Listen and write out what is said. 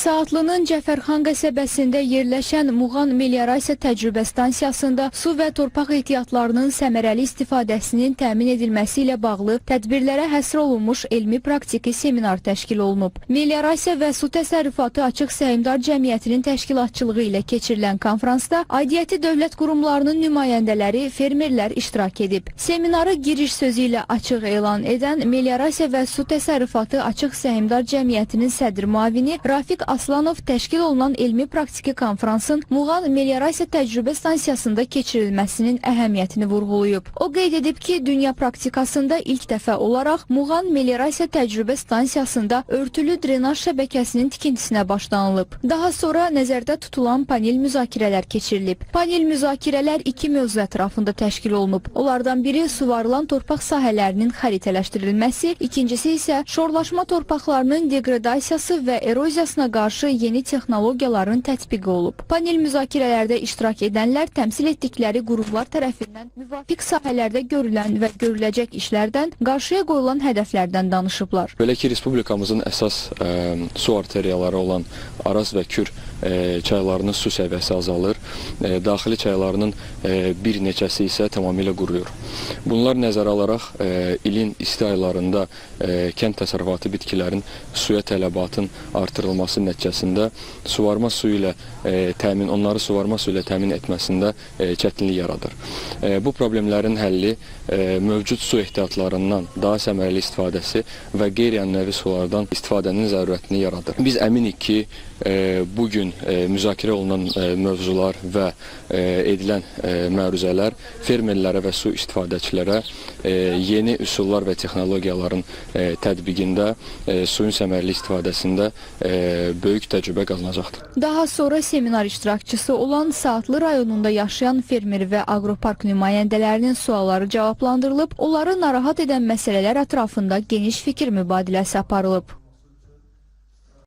Saatlının Cəfərxan qəsəbəsində yerləşən Muğan Meliorasiya Təcrübə Stansiyasında su və torpaq ehtiyatlarının səmərəli istifadəsinin təmin edilməsi ilə bağlı tədbirlərə həsr olunmuş elmi praktiki seminar təşkil olunub. Meliorasiya və su təsərrüfatı açıq səhmdar cəmiyyətinin təşkilatçılığı ilə keçirilən konfransda aidiyyəti dövlət qurumlarının nümayəndələri, fermerlər iştirak edib. Seminarı giriş sözü ilə açıq elan edən Meliorasiya və su təsərrüfatı açıq səhmdar cəmiyyətinin sədr müavini Rafiq Aslanov təşkil olunan elmi praktiki konfransın Muğan Meliorasiya Təcrübə Stansiyasında keçirilməsinin əhəmiyyətini vurğulayıb. O qeyd edib ki, dünya praktikasında ilk dəfə olaraq Muğan Meliorasiya Təcrübə Stansiyasında örtülü drenaj şəbəkəsinin tikintisinə başlanılıb. Daha sonra nəzərdə tutulan panel müzakirələr keçirilib. Panel müzakirələr iki mövzu ətrafında təşkil olunub. Onlardan biri suvarılan torpaq sahələrinin xəritələşdirilməsi, ikincisi isə şorlaşma torpaqlarının degradasiyası və eroziyasına qarşı yeni texnologiyaların tətbiqi olub. Panel müzakirələrdə iştirak edənlər təmsil etdikləri qurumlar tərəfindən müvafiq sahələrdə görülən və görüləcək işlərdən, qarşıya qoyulan hədəflərdən danışıblar. Belə ki, respublikamızın əsas ə, su arteriyaları olan Araz və Kür ə, çaylarının su səviyyəsi azalır. Ə, daxili çaylarının ə, bir neçəsi isə tamamilə quruyur. Bunlar nəzərə alaraq ə, ilin isti aylarında ə, kənd təsərrüfatı bitkilərin suya tələbatın artırılması nəticəsində suvarma suyu ilə ə, təmin onları suvarma suyu ilə təmin etməsində ə, çətinlik yaradır. Ə, bu problemlərin həlli ə, mövcud su ehtiyatlarından daha səmərəli istifadəsi və qeyri-ənənəvi sulardan istifadənin zərurətini yaradır. Biz əminik ki, e, bu gün e, müzakirə olunan e, mövzular və e, edilən e, məruzələr fermerlərə və su istifadəçilərə e, yeni üsullar və texnologiyaların e, tətbiqində, e, suyun səmərəli istifadəsində e, böyük təcrübə qazanacaqdır. Daha sonra seminar iştirakçısı olan Saatlı rayonunda yaşayan fermer və aqropark nümayəndələrinin sualları cavablandırılıb, onları narahat edən məsələlər ətrafında geniş fikir mübadiləsi aparılıb.